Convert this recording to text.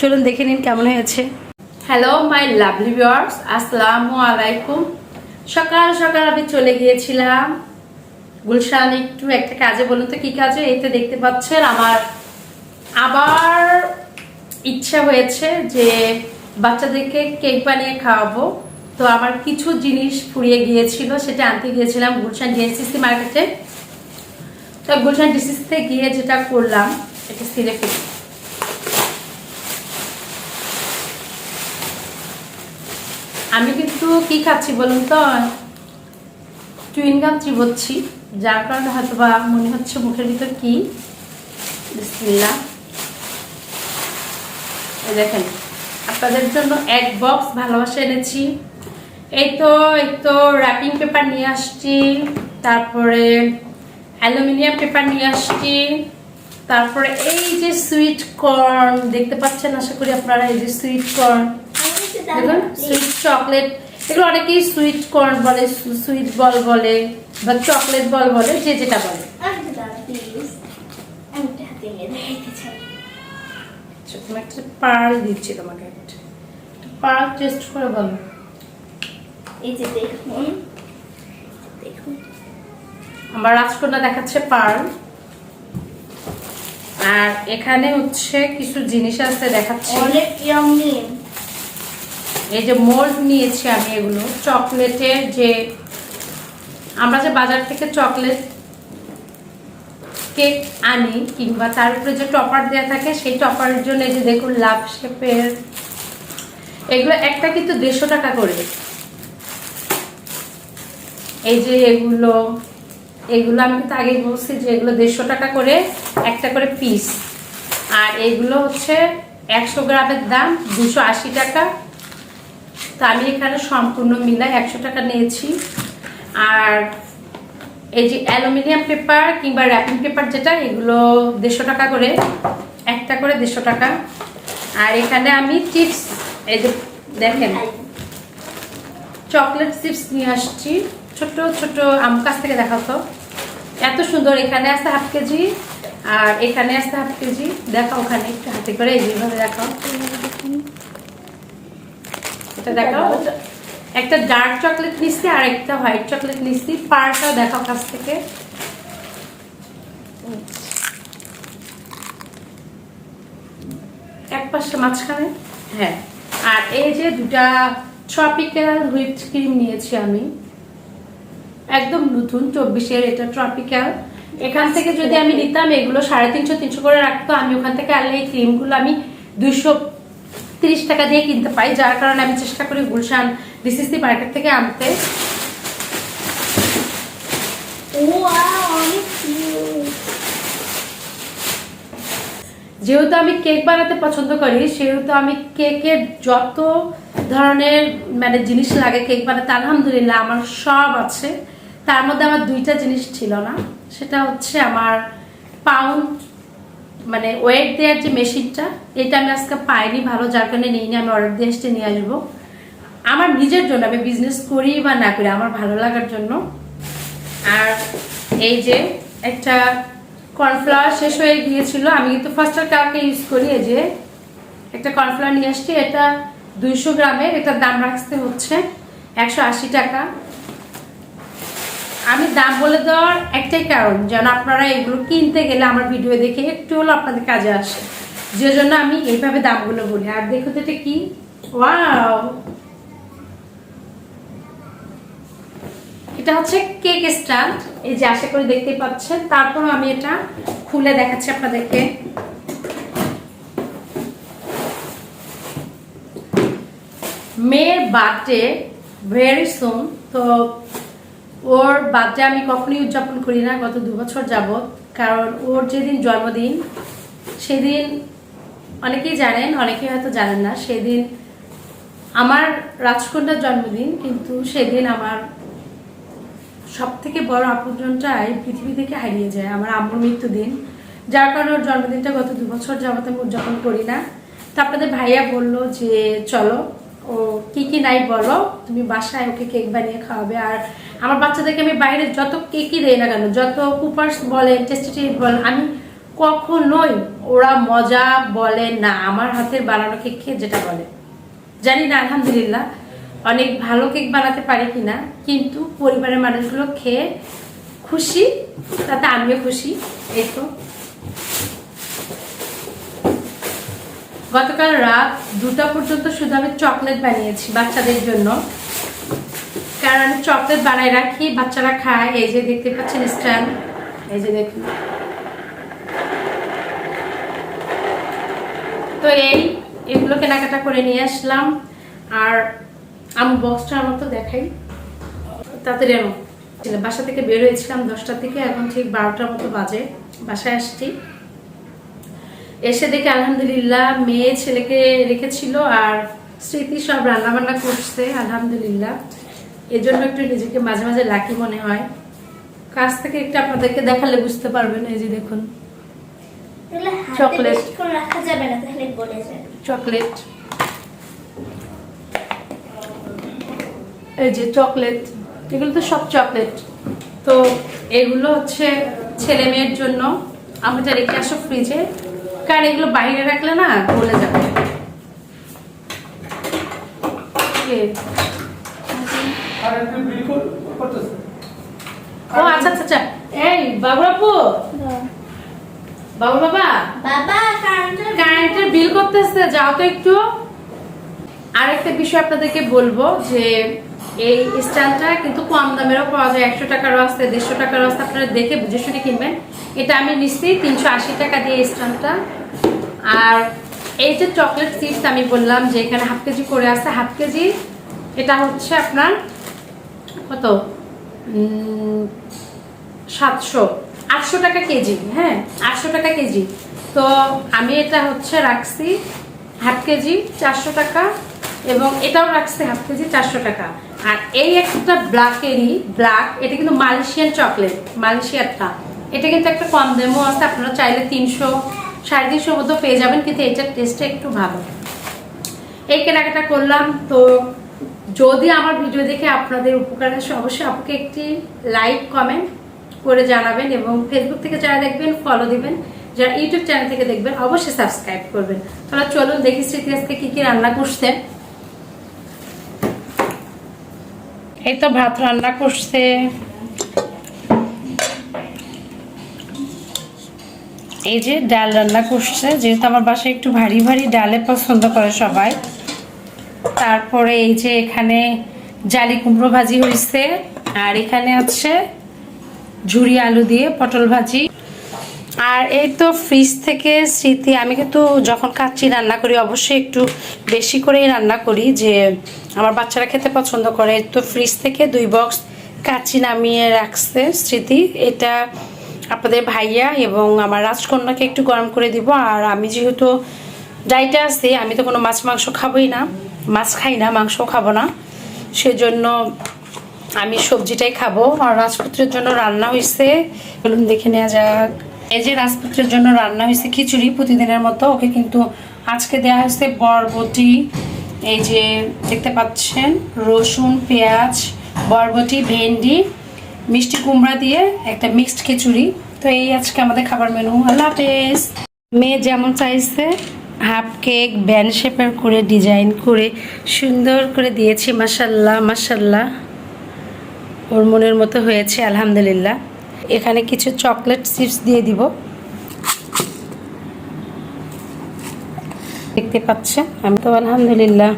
চলুন দেখে নিন কেমন হয়েছে। হ্যালো মাই লাভলি ভিউয়ার্স আসসালামু আলাইকুম। সকাল সকাল আমি চলে গিয়েছিলাম। গুলশান, একটু একটা কাজে বলুন তো, কি কাজে? এতে দেখতে পাচ্ছেন, আমার, আবার ইচ্ছা হয়েছে যে বাচ্চাদেরকে কেক বানিয়ে খাওয়াবো। তো আমার কিছু জিনিস ফুরিয়ে গিয়েছিল, সেটা আনতে গিয়েছিলাম গুলশান ডিএনসিসি মার্কেটে। তো গুলশান ডিসিসিতে গিয়ে যেটা করলাম এটা ফেলি আমি কিন্তু কি খাচ্ছি বলুন তো? চুইনগাম চিবোচ্ছি যার কারণে হয়তো বা মনে হচ্ছে মুখের ভিতর কি? বিসমিল্লাহ। এই দেখেন, আপনাদের জন্য এক বক্স ভালোবাসা এনেছি। এই তো এই তো র্যাপিং পেপার নিয়ে আসছি, তারপরে অ্যালুমিনিয়াম পেপার নিয়ে আসছি, তারপরে এই যে সুইট কর্ন দেখতে পাচ্ছেন আশা করি আপনারা এই যে সুইট কর্ন দেখুন সুইট চকলেট এগুলো অনেকেই সুইট কর্ন বলে সুইট বল বলে বা চকলেট বল বলে যে যেটা বলে। আচ্ছা, একটা পার্ল দিচ্ছি তোমাকে একটা। পার্ল টেস্ট করে বলো। এই যে দেখুন দেখুন। আমার রাজকন্যা দেখাচ্ছে পার্ল আর এখানে হচ্ছে কিছু জিনিস আছে দেখাচ্ছি। অনেক ইয়ামি এই যে মোল্ড নিয়েছি আমি এগুলো চকলেটের যে আমরা যে বাজার থেকে চকলেট কেক আনি কিংবা তার উপরে যে টপার দেওয়া থাকে, সেই টপারের জন্য যে দেখুন লাভ শেপের এগুলো একটা কিন্তু দেড়শো টাকা করে। এই যে এগুলো এগুলো আমি কিন্তু আগেই বলছি যে এগুলো দেড়শো টাকা করে একটা করে পিস। আর এগুলো হচ্ছে একশো গ্রামের দাম, দুশো আশি টাকা। তো আমি এখানে সম্পূর্ণ মিলাই একশো টাকা নিয়েছি। আর এই যে অ্যালুমিনিয়াম পেপার কিংবা র্যাপিং পেপার যেটা, এগুলো দেড়শো টাকা করে। একটা করে দেড়শো টাকা। আর এখানে আমি চিপস এই যে দেখেন চকলেট চিপস নিয়ে আসছি। ছোট ছোট আম কাছ থেকে দেখাও তো। এত সুন্দর, এখানে আছে হাফ কেজি। আর এখানে আছে হাফ কেজি। দেখাও ওখানে, একটু হাতে করে এইভাবে দেখাও। এটা দেখাও। একটা ডার্ক চকলেট নিচ্ছি আর একটা হোয়াইট চকলেট নিচ্ছি। পারটাও দেখাও কাছ থেকে। এক পাশে মাঝখানে। হ্যাঁ। আর এই যে দুটা ট্রপিক্যাল হুইপড ক্রিম নিয়েছি আমি। একদম নতুন চব্বিশের এটা ট্রপিক্যাল এখান থেকে যদি আমি নিতাম এগুলো সাড়ে তিনশো তিনশো করে রাখতো। আমি ওখান থেকে আনলে এই ক্রিমগুলো আমি দুশো তিরিশ টাকা দিয়ে কিনতে পাই যার কারণে আমি চেষ্টা করি গুলশান ডিসিসি মার্কেট থেকে আনতে। যেহেতু আমি কেক বানাতে পছন্দ করি সেহেতু আমি কেকের যত ধরনের মানে জিনিস লাগে কেক বানাতে আলহামদুলিল্লাহ আমার সব আছে। তার মধ্যে আমার দুইটা জিনিস ছিল না সেটা হচ্ছে আমার পাউন্ড মানে ওয়েট দেওয়ার যে মেশিনটা, এটা আমি আজকে পাইনি ভালো, যার কারণে নিয়ে আমি অর্ডার দিয়ে এসে নিয়ে আসব। আমার নিজের জন্য, আমি বিজনেস করি বা না করি, আমার ভালো লাগার জন্য। আর এই যে একটা কর্নফ্লাওয়ার শেষ হয়ে গিয়েছিল, আমি কিন্তু ফার্স্টার কালকে ইউজ করি, এই যে একটা কর্নফ্লাওয়ার নিয়ে আসছি, এটা দুইশো গ্রামের, এটার দাম রাখতে হচ্ছে একশো আশি টাকা। আমি দাম বলে দেওয়ার একটাই কারণ, যেন আপনারা এগুলো কিনতে গেলে আমার ভিডিও দেখে একটু হলো আপনাদের কাজে আসে। যে জন্য আমি এইভাবে দামগুলো বলি। আর দেখো তো এটা কি? ওয়াও! এটা হচ্ছে কেক স্ট্যান্ড। এই যে আশা করে দেখতে পাচ্ছেন। তারপর আমি এটা খুলে দেখাচ্ছি আপনাদেরকে। মেয়ের বার্থডে ভেরি সুন তো ওর বার্থডে আমি কখনোই উদযাপন করি না, গত দু বছর যাবৎ। কারণ ওর যেদিন জন্মদিন, সেদিন অনেকেই জানেন, অনেকেই হয়তো জানেন না, সেদিন আমার রাজকন্যার জন্মদিন, কিন্তু সেদিন আমার সব থেকে বড় আপনজনটাই পৃথিবী থেকে হারিয়ে যায়, আমার আম্মুর মৃত্যুদিন। যার কারণে ওর জন্মদিনটা গত দু বছর যাবত আমি উদযাপন করি না। তো আপনাদের ভাইয়া বলল যে, চলো। ও কি কি নাই বলো? তুমি বাসায় ওকে কেক বানিয়ে খাওয়াবে। আর আমার বাচ্চাদেরকে আমি বাইরে যত কেকই দেই না কেন, যত কুপার্স বলে টেস্টি বলেন, আমি কখনোই ওরা মজা বলে না। আমার হাতের বানানো কেক খেয়ে যেটা বলে। জানি না, আলহামদুলিল্লাহ। অনেক ভালো কেক বানাতে পারি কিনা, কিন্তু পরিবারের মানুষগুলো খেয়ে খুশি, তাতে আমিও খুশি। এই তো। গতকাল রাত দুটা পর্যন্ত শুধু আমি চকলেট বানিয়েছি বাচ্চাদের জন্য। কারণ আমি চকলেট বানাই রাখি, বাচ্চারা খায়। এই যে দেখতে পাচ্ছেন স্ট্যান্ড এই যে দেখুন। তো এই, এগুলো কেনাকাটা করে নিয়ে আসলাম। আর আমি বক্সটা আমার মতো দেখাই। তাড়াতাড়ি আনো বাসা থেকে বের হয়েছিলাম দশটার থেকে, এখন ঠিক বারোটার মতো বাজে। বাসায় আসছি। এসে দেখে আলহামদুলিল্লাহ মেয়ে ছেলেকে রেখেছিল আর স্মৃতি সব রান্না বান্না করছে আলহামদুলিল্লাহ। এজন্য একটু নিজেকে মাঝে মাঝে লাকি মনে হয়। কাছ থেকে একটু আপনাদেরকে দেখালে বুঝতে পারবেন এই যে দেখুন। চকলেট। রাখা যাবে না তাহলে গলে যাবে। চকলেট এই যে চকলেট এগুলো তো সব চকলেট তো এগুলো হচ্ছে ছেলে মেয়ের জন্য। আমরা এটা রেখে আসো ফ্রিজে কারণ এগুলো বাইরে রাখলে না গলে যাবে। ও আচ্ছা আচ্ছা আচ্ছা। এই বাবু বাবা বাবা। কারেন্টের বিল করতেছে যাও তো একটু। আরেকটা বিষয় আপনাদেরকে বলব যে এই স্ট্যান্ডটা কিন্তু কম দামেরও পাওয়া যায় একশো টাকারও আসতে দেড়শো টাকারও আসতে আপনারা দেখে বুঝে শুনে কিনবেন। এটা আমি নিশ্চয়ই তিনশো আশি টাকা দিয়ে স্ট্যান্ডটা। আর এই যে চকলেট চিপস আমি বললাম যে এখানে হাফ কেজি করে আছে হাফ কেজি, এটা হচ্ছে আপনার কত? সাতশো, আটশো টাকা কেজি হ্যাঁ আটশো টাকা কেজি। তো আমি এটা হচ্ছে রাখছি হাফ কেজি, চারশো টাকা, এবং এটাও রাখছি হাফ কেজি, চারশো টাকা। আর এই একটা ব্ল্যাকেরই ব্ল্যাক এটা কিন্তু মালয়েশিয়ান চকলেট মালয়েশিয়ারটা এটা কিন্তু একটা কম দামও আছে, আপনারা চাইলে তিনশো সাড়ে তিনশোর মতো পেয়ে যাবেন, কিন্তু এটার টেস্টটা একটু ভালো। এই কেনাকাটা করলাম, তো যদি আমার ভিডিও দেখে আপনাদের উপকার আসে, অবশ্যই আপনাকে একটি লাইক কমেন্ট করে জানাবেন এবং ফেসবুক থেকে যারা দেখবেন ফলো দিবেন। যারা ইউটিউব চ্যানেল থেকে দেখবেন, অবশ্যই সাবস্ক্রাইব করবেন। তাহলে চলুন দেখি স্মৃতি আজকে কী কী রান্না করছে। এই তো ভাত রান্না করছে। এই যে ডাল রান্না করছে, যেহেতু আমার বাসায় একটু ভারী ভারী ডালে পছন্দ করে সবাই। তারপরে এই যে এখানে জালি কুমড়ো ভাজি হয়েছে, আর এখানে আছে ঝুরি আলু দিয়ে পটল ভাজি। আর এই তো ফ্রিজ থেকে স্মৃতি, আমি কিন্তু যখন কাচ্চি রান্না করি, অবশ্যই একটু বেশি করেই রান্না করি, যে আমার বাচ্চারা খেতে পছন্দ করে। তো ফ্রিজ থেকে দুই বক্স কাচ্চি নামিয়ে রাখছে স্মৃতি। এটা আপনাদের ভাইয়া এবং আমার রাজকন্যাকে একটু গরম করে দিব। আর আমি যেহেতু ডাইটে আছি, আমি তো কোনো মাছ মাংস খাবোই না। মাছ খাই না মাংসও খাব না। সেজন্য আমি সবজিটাই খাব। আর রাজপুত্রের জন্য রান্না হয়েছে বলুন দেখে নেওয়া যাক। এই যে রাজপুত্রের জন্য রান্না হয়েছে খিচুড়ি প্রতিদিনের মতো, ওকে কিন্তু আজকে দেওয়া হয়েছে বরবটি। এই যে দেখতে পাচ্ছেন, রসুন, পেঁয়াজ, বরবটি, ভেন্ডি, মিষ্টি কুমড়া দিয়ে একটা মিক্সড খিচুড়ি। তো এই আজকে আমাদের খাবার মেনু আল্লাহ হাফেজ। মেয়ে যেমন চাইছে হাফ কেক ব্যান্ড শেপের করে ডিজাইন করে, সুন্দর করে দিয়েছি মাসাল্লাহ মাসাল্লাহ ওর মনের মতো হয়েছে, আলহামদুলিল্লাহ। এখানে কিছু চকলেট চিপস দিয়ে দিব। দেখতে পাচ্ছেন? আমি তো আলহামদুলিল্লাহ।